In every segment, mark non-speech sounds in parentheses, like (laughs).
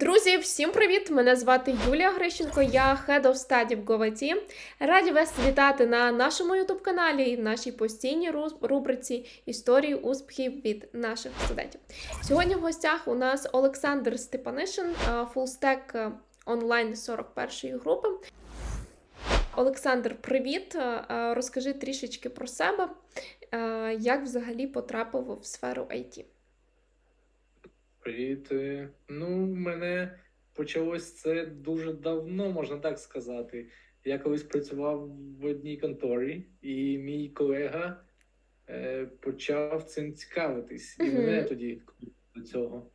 Друзі, всім привіт! Мене звати Юлія Грищенко, я Head of Study в GoVT. Раді вас вітати на нашому youtube каналі і в нашій постійній рубриці Історії успіхів від наших студентів. Сьогодні в гостях у нас Олександр Степанишин, фулстек онлайн 41-ї групи. Олександр, привіт! Розкажи трішечки про себе, як взагалі потрапив в сферу IT. Привіт. Ну, в мене почалось це дуже давно, можна так сказати. Я колись працював в одній конторі, і мій колега е, почав цим цікавитись. І мене тоді до цього.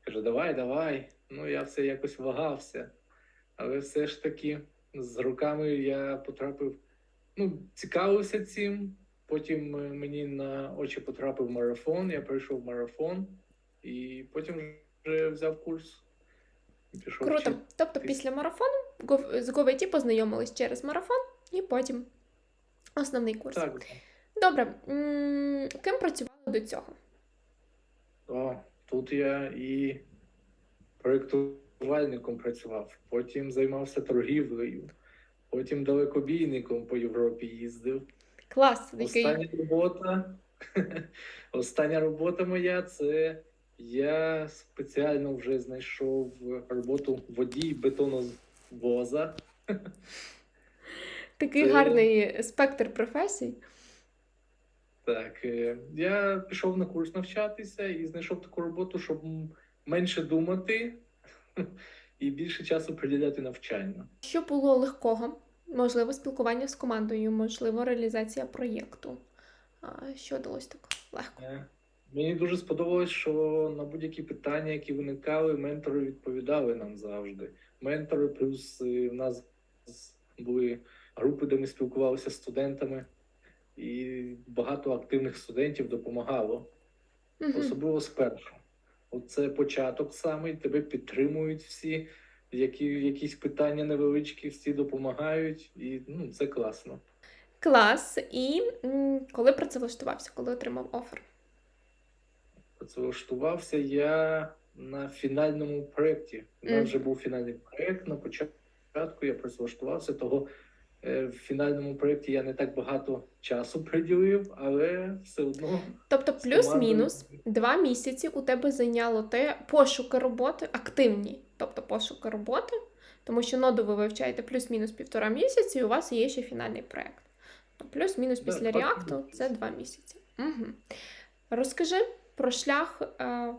Каже, давай, давай. Ну, я все якось вагався. Але все ж таки з роками я потрапив, ну, цікавився цим. Потім е, мені на очі потрапив марафон, я пройшов марафон. І потім вже взяв курс. і Пішов Круто. вчити. Тобто після марафону з GoVT познайомились через марафон і потім основний курс. Так. Добре. М, Ким працювали до цього? О, тут я і проєктувальником працював, потім займався торгівлею, потім далекобійником по Європі їздив. Клас, який Остання робота. (laughs) Остання робота моя це я спеціально вже знайшов роботу водій бетоновоза. (laughs) такий це- гарний спектр професій. Так, е, я пішов на курс навчатися і знайшов таку роботу, щоб менше думати (laughs) і більше часу приділяти навчанню. Що було легкого? Можливо, спілкування з командою, можливо, реалізація проєкту. Що далось так легко? Мені дуже сподобалось, що на будь-які питання, які виникали, ментори відповідали нам завжди. Ментори, плюс е, в нас були групи, де ми спілкувалися з студентами, і багато активних студентів допомагало. Мгм. особливо спершу. Оце початок саме, тебе підтримують всі, які якісь питання невеличкі, всі допомагають, і ну, це класно. Клас. І коли працевлаштувався, коли отримав офер? Працевлаштувався я на фінальному проєкті. У нас вже був фінальний проєкт. На початку я працевлаштувався, того е, в фінальному проєкті я не так багато часу (laughs) приділив, але все одно Тобто, плюс-мінус командою- два місяці у тебе зайняло те пошуки роботи, активні, тобто пошуки роботи, тому що ноду ви вивчаєте плюс-мінус півтора місяці, і у вас є ще фінальний проєкт. Плюс-мінус після так, реакту це два місяці. Угу. Розкажи про шлях. Е-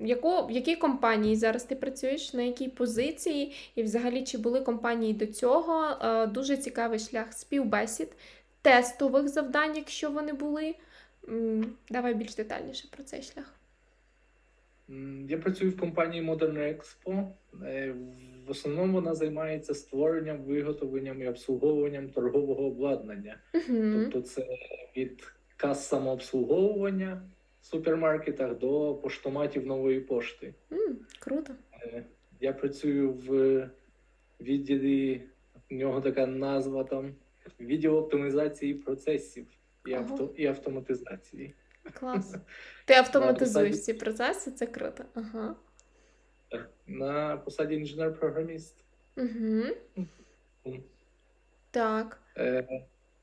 яку, в якій компанії зараз ти працюєш, на якій позиції, і взагалі чи були компанії до цього? Е, дуже цікавий шлях співбесід, тестових завдань, якщо вони були. Давай більш детальніше про цей шлях. Я працюю в компанії Modern Expo. Е, В основному вона займається створенням, виготовленням і обслуговуванням торгового обладнання. Угу. Тобто це від кас самообслуговування супермаркетах до поштоматів нової пошти. Круто. Е, Я працюю в відділі, у нього така назва там відділ оптимізації процесів і, Ага. авто, і автоматизації. Клас. (laughs) Ти автоматизуєш посаді- ці процеси, це круто. Ага. На посаді інженер-програміст. Угу. Так. Е,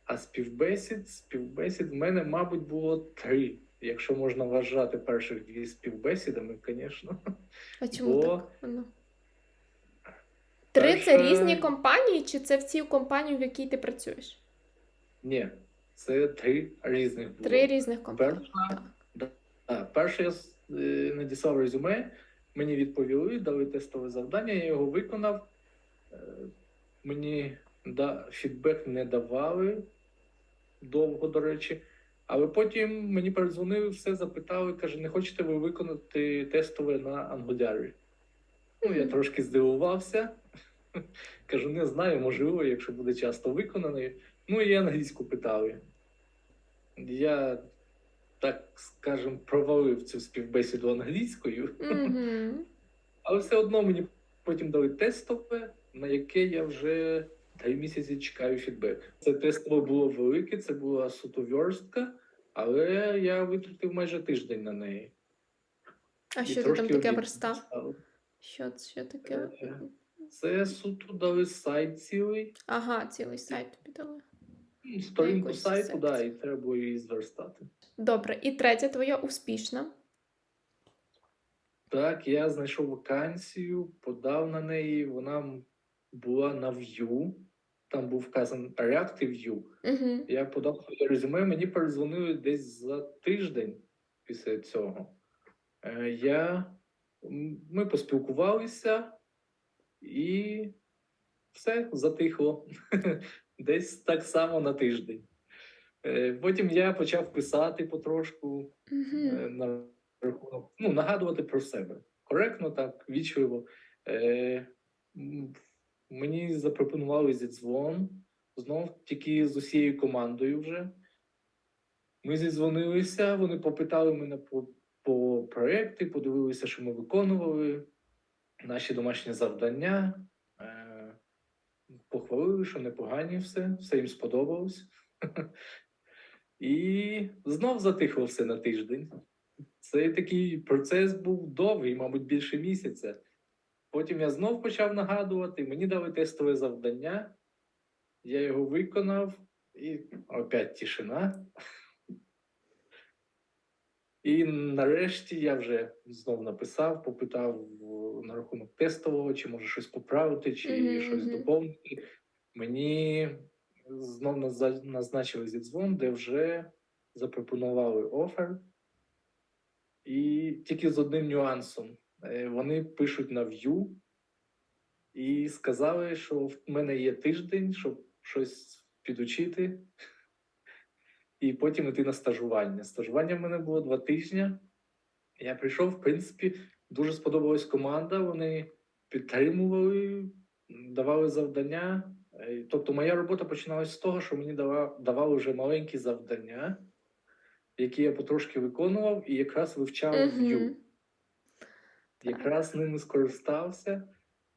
А співбесід, співбесід в мене, мабуть, було три. Якщо можна вважати перших дві співбесідами, звісно. А чому Бо- так? Ну. Три це різні компанії, чи це в цій компанії, в якій ти працюєш? Ні, це три різних було. Три різних компанії. Перша- Так. А, перше я е, надіслав резюме, мені відповіли, дали тестове завдання, я його виконав. Е, Мені да, фідбек не давали довго, до речі. Але потім мені передзвонили, все запитали, каже, не хочете ви виконати тестове на Angular? Ну, я трошки здивувався. (laughs) Кажу, не знаю, можливо, якщо буде часто виконаний. Ну і англійську питали. Я, так скажем, провалив цю співбесіду англійською, (laughs) але все одно мені потім дали тестове, на яке я вже три місяці чекаю фідбек. Це тестове було велике, це була суто верстка, але я витратив майже тиждень на неї. А І що ти там таке верстав? Що це таке? Е, Це суто дали сайт цілий, Ага, цілий сайт тобі дали. ну, сторінку сайту, да, і треба було її зверстати. Добре, і третя твоя успішна. Так, я знайшов вакансію, подав на неї. Вона була на Vue. Там був вказан React і Vue. Угу. Я подав своє резюме, мені перезвонили десь за тиждень після цього. Е, Я, ми поспілкувалися і все затихло. (laughs) Десь так само на тиждень. Е, Потім я почав писати потрошку е, на рахунок, ну, нагадувати про себе. Коректно, так, вічливо. Мені запропонували зідзвон, знов тільки з усією командою вже. Ми зідзвонилися, вони попитали мене по, по проєкти, подивилися, що ми виконували, наші домашні завдання. Е, похвалили, що непогані все, все їм сподобалось. (laughs) І знов затихло все на тиждень. Цей такий процес був довгий, мабуть, більше місяця. Потім я знов почав нагадувати, мені дали тестове завдання, я його виконав, і опять тишина. І нарешті я вже знов написав, попитав на рахунок тестового, чи може щось поправити, чи Мгм, щось доповнити. Мені знов назначили зідзвон, де вже запропонували офер. І тільки з одним нюансом. Е, Вони пишуть на Vue і сказали, що в мене є тиждень, щоб щось підучити, і потім йти на стажування. Стажування в мене було два тижні. Я прийшов, в принципі, дуже сподобалась команда. Вони підтримували, давали завдання. Е, Тобто, моя робота починалась з того, що мені давали вже маленькі завдання, які я потрошки виконував, і якраз вивчав Vue. Якраз ними скористався,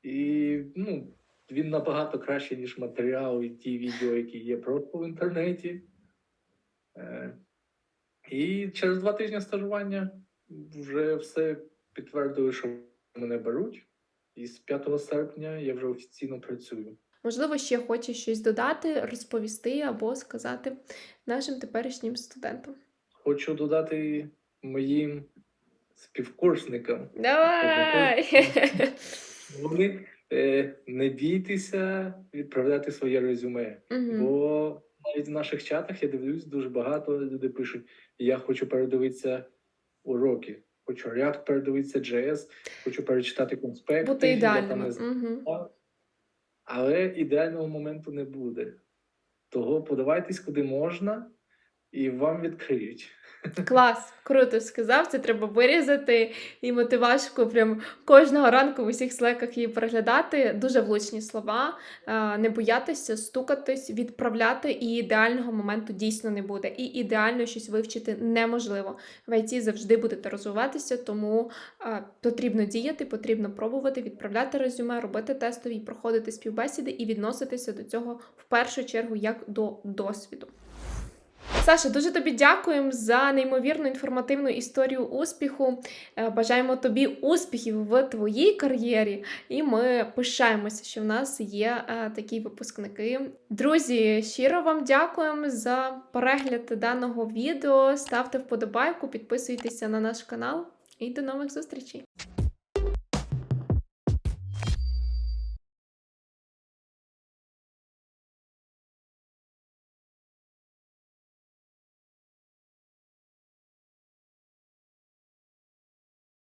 і ну, він набагато краще, ніж матеріал і ті відео, які є просто в інтернеті. Е, і через два тижні стажування вже все підтвердили, що мене беруть. І з 5 серпня я вже офіційно працюю. Можливо, ще хочеш щось додати, розповісти або сказати нашим теперішнім студентам. Хочу додати моїм співкурсникам. Давай! (laughs) Вони е, не бійтеся відправляти своє резюме. Бо навіть в наших чатах я дивлюсь, дуже багато люди пишуть: я хочу передивитися уроки, хочу React передивитися JS, хочу перечитати конспекти. Бути. Угу. Але ідеального моменту не буде. Того подавайтесь куди можна, і вам відкриють. (laughs) Клас, круто сказав. Це треба вирізати і мотивашку прям кожного ранку в усіх слеках її переглядати. Дуже влучні слова. Е, Не боятися, стукатись, відправляти, і ідеального моменту дійсно не буде. І ідеально щось вивчити неможливо. В IT завжди будете розвиватися, тому е, потрібно діяти, потрібно пробувати, відправляти резюме, робити тестові, проходити співбесіди і відноситися до цього в першу чергу як до досвіду. Саша, дуже тобі дякуємо за неймовірну інформативну історію успіху. Е, Бажаємо тобі успіхів в твоїй кар'єрі, і ми пишаємося, що в нас є е, такі випускники. Друзі, щиро вам дякуємо за перегляд даного відео. Ставте вподобайку, підписуйтеся на наш канал і до нових зустрічей!